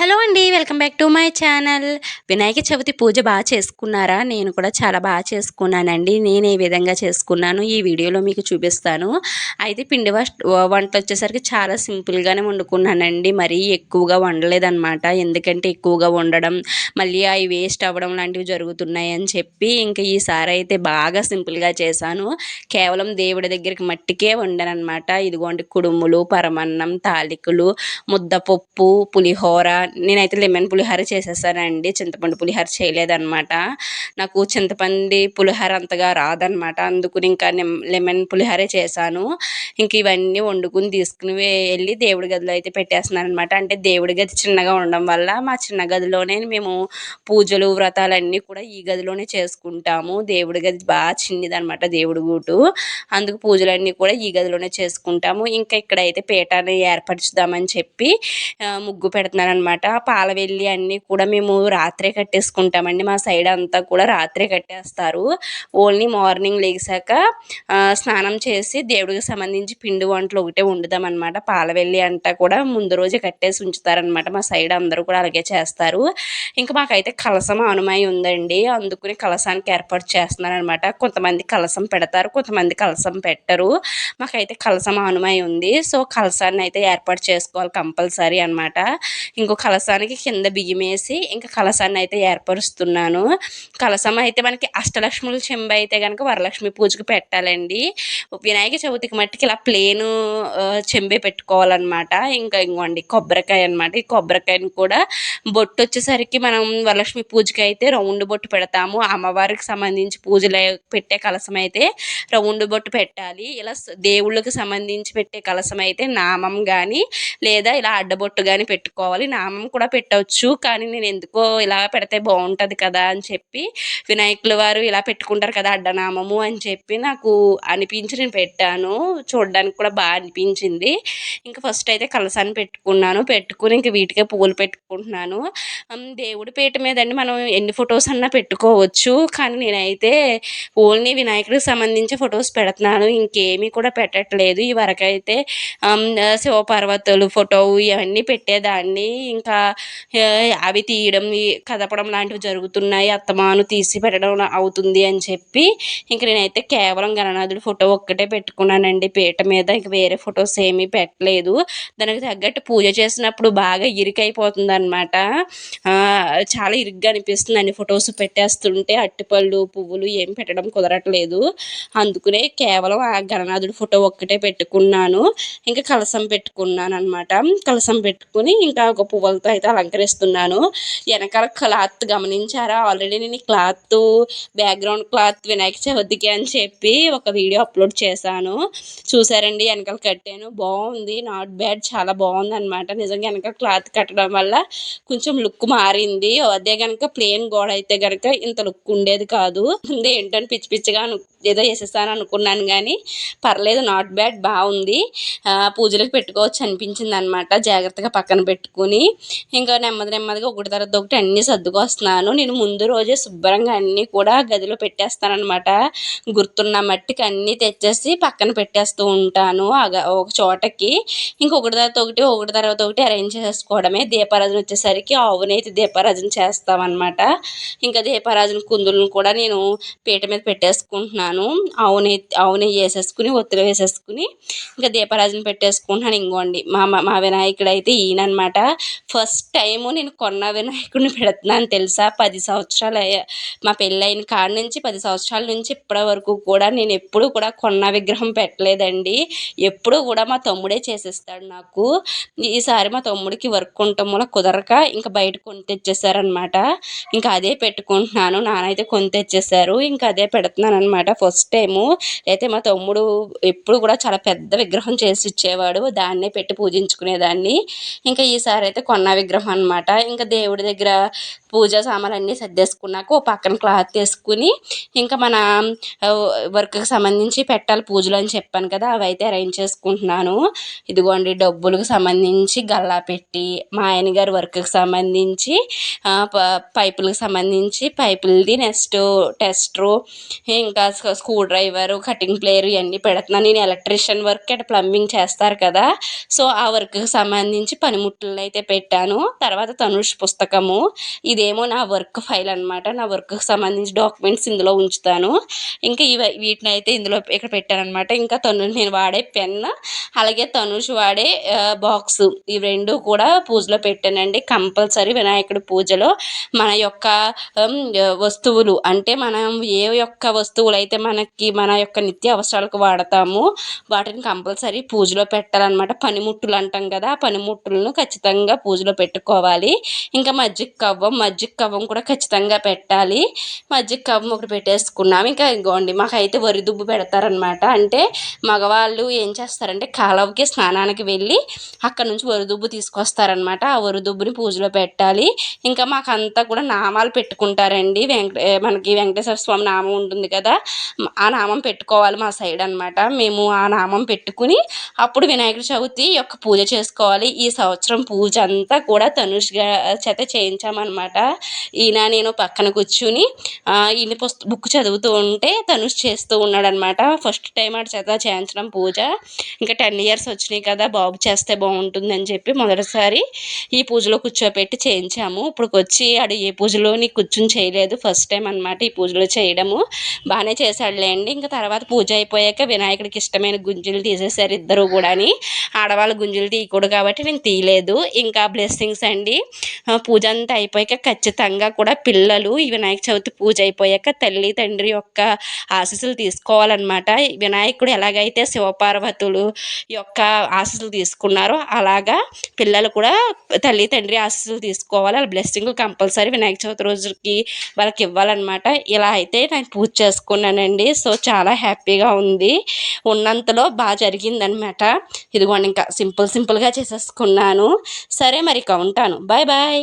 Hello అండి welcome back to my channel. Vinayaka Chavithi పూజ బాగా చేసుకున్నారా? నేను కూడా చాలా బాగా చేసుకున్నానండి. నేను ఏ విధంగా చేసుకున్నాను? ఈ వీడియోలో మీకు చూపిస్తాను. అయితే పిండి వంట వచ్చేసరికి చాలా సింపుల్గానే వండుకున్నానండి. మరీ ఎక్కువగా వండలేదన్నమాట. ఎందుకంటే ఎక్కువగా వండడం మళ్ళీ అవి వేస్ట్ అవ్వడం లాంటివి జరుగుతున్నాయి అని చెప్పి ఇంకా ఈసారి అయితే బాగా సింపుల్గా చేశాను. కేవలం దేవుడి దగ్గరికి మట్టికే వండానమాట ఇదిగోండి కుడుములు పరమన్నం తాలికలు ముద్దపప్పు పులిహోర నేనైతే లెమన్ పులిహోర చేసేసానండి. చింతపండు పులిహోర చేయలేదన్నమాట. నాకు చింతపండు పులిహోర అంతగా రాదనమాట అందుకుని ఇంకా లెమన్ పులిహోరే చేశాను. ఇంక ఇవన్నీ వండుకుని తీసుకుని వెళ్ళి దేవుడి గదిలో అయితే పెట్టేస్తున్నాను అనమాట అంటే దేవుడి గది చిన్నగా ఉండడం వల్ల మా చిన్న గదిలోనే మేము పూజలు వ్రతాలన్నీ కూడా ఈ గదిలోనే చేసుకుంటాము. దేవుడి గది బాగా చిన్నదనమాట దేవుడి గూటు. అందుకు పూజలన్నీ కూడా ఈ గదిలోనే చేసుకుంటాము. ఇంకా ఇక్కడైతే పీఠాన్ని ఏర్పరచుదామని చెప్పి ముగ్గు పెడుతున్నాను అనమాట పాలవెల్లి అన్నీ కూడా మేము రాత్రే కట్టేసుకుంటామండి. మా సైడ్ అంతా కూడా రాత్రే కట్టేస్తారు. ఓన్లీ మార్నింగ్ లేచాక స్నానం చేసి దేవుడికి సంబంధించి పిండి వంటలు ఒకటే వండుదాం అనమాట పాలవెల్లి అంతా కూడా ముందు రోజే కట్టేసి ఉంచుతారనమాట మా సైడ్ అందరూ కూడా అలాగే చేస్తారు. ఇంకా మాకైతే కలసం అనుమాయి ఉందండి. అందుకుని కలసానికి ఏర్పాటు చేస్తున్నారనమాట కొంతమంది కలసం పెడతారు కొంతమంది కలసం పెట్టరు. మాకైతే కలసం అనుమాయి ఉంది. సో కలసాన్ని అయితే ఏర్పాటు చేసుకోవాలి కంపల్సరీ అనమాట ఇంకో కలసానికి కింద బియ్యం వేసి ఇంకా కలసాన్ని అయితే ఏర్పరుస్తున్నాను. కలసం అయితే మనకి అష్టలక్ష్ముల చెంబ అయితే కనుక వరలక్ష్మి పూజకి పెట్టాలండి. వినాయక చవితికి మట్టికి ఇలా ప్లేను చెంబే పెట్టుకోవాలన్నమాట. ఇంకా ఇంకోండి కొబ్బరికాయ అనమాట ఈ కొబ్బరికాయని కూడా బొట్టు వచ్చేసరికి మనం వరలక్ష్మి పూజకి అయితే రౌండ్ బొట్టు పెడతాము. అమ్మవారికి సంబంధించి పూజలు పెట్టే కలసం అయితే రౌండ్ బొట్టు పెట్టాలి. ఇలా దేవుళ్ళకి సంబంధించి పెట్టే కలసం అయితే నామం కానీ లేదా ఇలా అడ్డబొట్టు కానీ పెట్టుకోవాలి. నామం కూడా పెట్టవచ్చు కానీ నేను ఎందుకో ఇలా పెడితే బాగుంటుంది కదా అని చెప్పి వినాయకుల వారు ఇలా పెట్టుకుంటారు కదా అడ్డనామము అని చెప్పి నాకు అనిపించి నేను పెట్టాను. చూడడానికి కూడా బాగా అనిపించింది. ఇంకా ఫస్ట్ అయితే కలసాన్ని పెట్టుకున్నాను. పెట్టుకుని ఇంక వీటికే పువ్వులు పెట్టుకుంటున్నాను. దేవుడి పీట మీదండి మనం ఎన్ని ఫొటోస్ అన్నా పెట్టుకోవచ్చు కానీ నేనైతే ఓన్లీ వినాయకుడికి సంబంధించి ఫొటోస్ పెడుతున్నాను. ఇంకేమీ కూడా పెట్టట్లేదు. ఈ వరకైతే శివపార్వతులు ఫోటో ఇవన్నీ పెట్టేదాన్ని. ఇంకా అవి తీయడం కదపడం లాంటివి జరుగుతున్నాయి. అత్తమాను తీసి పెట్టడం అవుతుంది అని చెప్పి ఇంక నేనైతే కేవలం గణనాథుడి ఫోటో ఒక్కటే పెట్టుకున్నానండి. పీట మీద ఇంక వేరే ఫొటోస్ ఏమీ పెట్టలేదు. దానికి తగ్గట్టు పూజ చేసినప్పుడు బాగా ఇరికైపోతుంది అనమాట చాలా ఇరుగ్గా అనిపిస్తుంది అన్ని ఫొటోస్ పెట్టేస్తుంటే. అట్టిపళ్ళు పువ్వులు ఏం పెట్టడం కుదరట్లేదు. అందుకునే కేవలం ఆ గణనాథుడి ఫోటో ఒక్కటే పెట్టుకున్నాను. ఇంకా కలసం పెట్టుకున్నాను అనమాట కలసం పెట్టుకుని ఇంకా ఒక పువ్వు పూలతో అయితే అలంకరిస్తున్నాను. వెనకాల క్లాత్ గమనించారా? ఆల్రెడీ నేను క్లాత్ బ్యాక్గ్రౌండ్ క్లాత్ వినాయక చవితికి అని చెప్పి ఒక వీడియో అప్లోడ్ చేశాను. చూసారండి వెనకాల కట్టాను. బాగుంది నాట్ బ్యాడ్ చాలా బాగుంది అనమాట నిజంగా వెనకాల క్లాత్ కట్టడం వల్ల కొంచెం లుక్ మారింది. అదే కనుక ప్లేన్ గోడ అయితే కనుక ఇంత లుక్ ఉండేది కాదు. ఏంటని పిచ్చి పిచ్చిగా ఏదో వేసేస్తాను అనుకున్నాను కానీ పర్లేదు నాట్ బ్యాడ్ బాగుంది. పూజలకు పెట్టుకోవచ్చు అనిపించింది అనమాట జాగ్రత్తగా పక్కన పెట్టుకుని. ఇంకా నెమ్మది నెమ్మదిగా ఒకటి తర్వాత ఒకటి అన్నీ సర్దుకొస్తున్నాను. నేను ముందు రోజే శుభ్రంగా అన్నీ కూడా గదిలో పెట్టేస్తానమాట గుర్తున్న మట్టికి అన్నీ తెచ్చేసి పక్కన పెట్టేస్తూ ఉంటాను ఒక చోటకి. ఇంకొకటి తర్వాత ఒకటి ఒకటి తర్వాత ఒకటి అరేంజ్ చేసుకోవడమే దీపారాజన వచ్చేసరికి ఆవునైతే దీపారాజన చేస్తామన్నమాట. ఇంకా దీపారాజన కుందులను కూడా నేను పీట మీద పెట్టేసుకుంటున్నాను. ఆవునే ఆవునే వేసేసుకుని ఒత్తిడి వేసేసుకుని ఇంకా దీపారాజన పెట్టేసుకుంటున్నాను. ఇంకోండి మా మా వినాయకుడు అయితే ఈయనమాట ఫస్ట్ టైము నేను కొన్న వినాయకుడిని పెడుతున్నాను తెలుసా? పది సంవత్సరాలు అయ్యా. మా పెళ్ళైన కాడ నుంచి పది సంవత్సరాల నుంచి ఇప్పటి వరకు కూడా నేను ఎప్పుడు కూడా కొన్న విగ్రహం పెట్టలేదండి. ఎప్పుడు కూడా మా తమ్ముడే చేసేస్తాడు నాకు. ఈసారి మా తమ్ముడికి వర్క్ ఉండటం వల్ల కుదరక ఇంకా బయట కొని తెచ్చేసారనమాట ఇంకా అదే పెట్టుకుంటున్నాను. నానైతే కొని తెచ్చేసారు ఇంకా అదే పెడుతున్నాను అనమాట ఫస్ట్ టైము. అయితే మా తమ్ముడు ఎప్పుడు కూడా చాలా పెద్ద విగ్రహం చేసి ఇచ్చేవాడు. దాన్నే పెట్టి పూజించుకునేదాన్ని. ఇంకా ఈసారి అయితే కొన్న విగ్రహం అనమాట ఇంకా దేవుడి దగ్గర పూజా సామాన్లు అన్నీ సర్దేసుకున్నాక ఓ పక్కన క్లాత్ వేసుకుని ఇంకా మన వర్క్కి సంబంధించి పెట్టాలి పూజలు అని చెప్పాను కదా అవి అయితే అరేంజ్ చేసుకుంటున్నాను. ఇదిగోండి డబ్బులకు సంబంధించి గల్లా పెట్టి మా ఆయన గారి వర్క్కి సంబంధించి పైపులకు సంబంధించి పైపులది నెక్స్ట్ టెస్టరు ఇంకా స్క్రూ డ్రైవరు కటింగ్ ప్లేయర్ ఇవన్నీ పెడుతున్నాను. నేను ఎలక్ట్రీషియన్ వర్క్ అండ్ ప్లంబింగ్ చేస్తారు కదా. సో ఆ వర్క్కి సంబంధించి పనిముట్లు అయితే పెట్టి పెట్టాను. తర్వాత తనుష్ పుస్తకము. ఇదేమో నా వర్క్ ఫైల్ అనమాట నా వర్క్కి సంబంధించి డాక్యుమెంట్స్ ఇందులో ఉంచుతాను. ఇంకా ఇవి వీటిని అయితే ఇందులో ఇక్కడ పెట్టాను అనమాట ఇంకా తను నేను వాడే పెన్ అలాగే తనుష్ వాడే బాక్స్ ఇవి రెండు కూడా పూజలో పెట్టానండి. కంపల్సరీ వినాయకుడి పూజలో మన యొక్క వస్తువులు. అంటే మనం ఏ యొక్క వస్తువులు అయితే మనకి మన యొక్క నిత్య అవసరాలకు వాడతామో వాటిని కంపల్సరీ పూజలో పెట్టాలన్నమాట. పనిముట్టులు అంటాం కదా ఆ పనిముట్టులను ఖచ్చితంగా పూజ పూజలో పెట్టుకోవాలి. ఇంకా మజ్జిగ కవ్వం మజ్జిగ కవ్వం కూడా ఖచ్చితంగా పెట్టాలి. మజ్జిగ కవ్వం ఒకటి పెట్టేసుకున్నాం. ఇంకా ఇగోండి మాకైతే వరి దుబ్బు పెడతారనమాట అంటే మగవాళ్ళు ఏం చేస్తారంటే కాలువకి స్నానానికి వెళ్ళి అక్కడ నుంచి వరిదుబ్బు తీసుకొస్తారనమాట ఆ వరిదుబ్బుని పూజలో పెట్టాలి. ఇంకా మాకంతా కూడా నామాలు పెట్టుకుంటారండి. వెంకట మనకి వెంకటేశ్వర స్వామి నామం ఉంటుంది కదా ఆ నామం పెట్టుకోవాలి మా సైడ్ అనమాట మేము ఆ నామం పెట్టుకుని అప్పుడు వినాయకుడి చవితి యొక్క పూజ చేసుకోవాలి. ఈ సంవత్సరం పూజ అంతా కూడా తనుష్గా చేత చేయించామన్నమాట. ఈయన నేను పక్కన కూర్చుని ఈయన పుస్త బుక్ చదువుతూ ఉంటే తనుష్ చేస్తూ ఉన్నాడనమాట ఫస్ట్ టైం ఆడి చేత చేయించడం పూజ. ఇంకా టెన్ ఇయర్స్ వచ్చినాయి కదా బాబు చేస్తే బాగుంటుంది అని చెప్పి మొదటిసారి ఈ పూజలో కూర్చోపెట్టి చేయించాము. ఇప్పుడు వచ్చి ఆడు ఏ పూజలోని కూర్చుని చేయలేదు. ఫస్ట్ టైం అనమాట ఈ పూజలో చేయడము. బాగానే చేశాడులేండి ఇంకా తర్వాత పూజ అయిపోయాక వినాయకుడికి ఇష్టమైన గుంజులు తీసేశారు ఇద్దరు కూడాని. ఆడవాళ్ళ గుంజులు తీయకూడదు కాబట్టి నేను తీయలేదు. ఇంకా బ్లెస్సింగ్స్ అండి. పూజ అంతా అయిపోయాక ఖచ్చితంగా కూడా పిల్లలు ఈ వినాయక చవితి పూజ అయిపోయాక తల్లి తండ్రి యొక్క ఆశీస్సులు తీసుకోవాలన్నమాట. వినాయకుడు ఎలాగైతే శివపార్వతులు యొక్క ఆశీస్సులు తీసుకున్నారో అలాగా పిల్లలు కూడా తల్లి తండ్రి ఆశీస్సులు తీసుకోవాలి. వాళ్ళ బ్లెస్సింగ్ కంపల్సరీ వినాయక చవితి రోజుకి వాళ్ళకి ఇవ్వాలన్నమాట. ఇలా అయితే నేను పూజ చేసుకున్నానండి. సో చాలా హ్యాపీగా ఉంది. ఉన్నంతలో బాగా జరిగిందనమాట ఇదిగోండి ఇంకా సింపుల్ సింపుల్గా చేసేసుకున్నాను. సరే సరే మరి ఇక ఉంటాను. Bye bye.